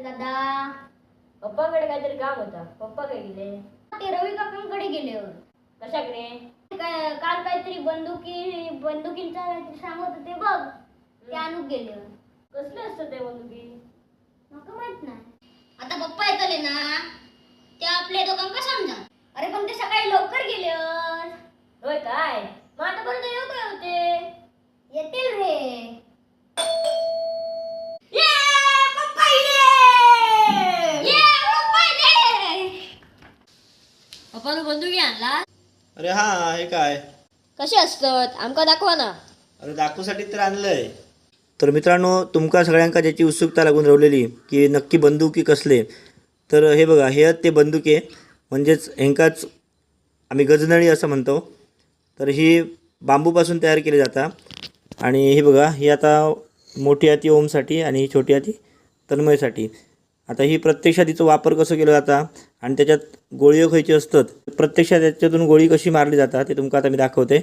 रे दादा. पप्पाकडे काहीतरी काम होता. पप्पा काय गेले? ते रवी काकांकडे गेले. कशाकडे? काय- काल काहीतरी बंदुकी बंदुकींचा काहीतरी सांगत होते बघ. ते आणूक गेले होते. कसले असतं ते बंदुकी? माहीत नाही. आता पप्पा येतले ना ते आपल्या दोघांका समजा अरे पण ते सकाळी लवकर गेले होत. होय काय मग आतापर्यंत येऊ काय होते येतील रे पप्पानं बंदुकी आणला? अरे हा हे काय? कसे असतात? आमका दाखवा ना. अरे दाखवूसाठी तर आणलंय. तर मित्रांनो तुमका सगळ्यांका ज्याची उत्सुकता लागून राहिलेली की नक्की बंदुकी कसले? तर हे बघा हे आहेत ते बंदुके म्हणजेच हेंकाच आम्ही गजनळी असं म्हणतो. तर ही बांबूपासून तयार केली जातात आणि हे बघा ही आता मोठी हाती ओमसाठी आणि ही छोटी हाती तन्मयसाठी. आता ही प्रत्यक्षात हिचा वापर कसं केला जाता? आणि त्याच्यात गोळयो खयची असतात प्रत्यक्षात त्याच्यातून गोळी कशी मारली जातात ते तुमका आता मी दाखवते.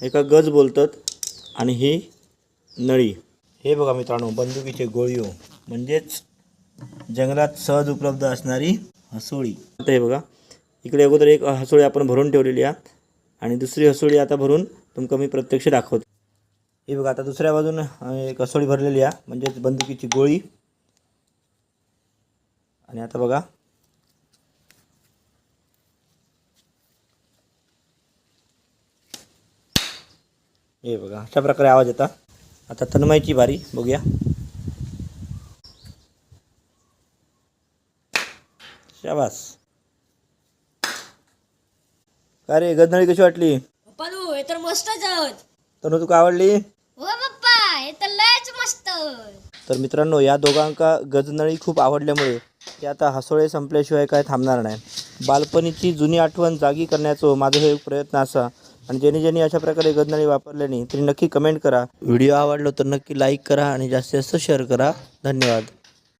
एका गज बोलतात आणि ही नळी. हे बघा मित्रांनो बंदुकीचे गोळीओ म्हणजेच जंगलात सहज उपलब्ध असणारी हसोळी. आता हे बघा इकडे अगोदर एक हसोळी आपण भरून ठेवलेली आहे आणि दुसरी हसोळी आता भरून तुमका मी प्रत्यक्ष दाखवतो. हे बघा आता दुसऱ्या बाजून एक हसोळी भरलेली आहे म्हणजेच बंदुकीची गोळी. आणि आता बघा हे बघा अशा प्रकारे आवाज येतात आता तन्मयची बारी बघूया. शाबास. काय रे गदनळी कशी वाटली? पप्पा हे तर मस्तच आहोत. तनु तुका आवडली? हो पप्पा हे तर लयच मस्त तर मित्रांनो या दोघांका गजनळी खूप आवडल्यामुळे ते आता हसोळे संपल्याशिवाय काय थांबणार नाही. बालपणीची जुनी आठवण जागी करण्याचो माझा हे एक प्रयत्न असा आणि ज्यांनी ज्यांनी अशा प्रकारे गदनाळी वापरल्याने तरी नक्की कमेंट करा. व्हिडिओ आवडलो तर नक्की लाईक करा आणि जास्तीत जास्त शेअर करा. धन्यवाद.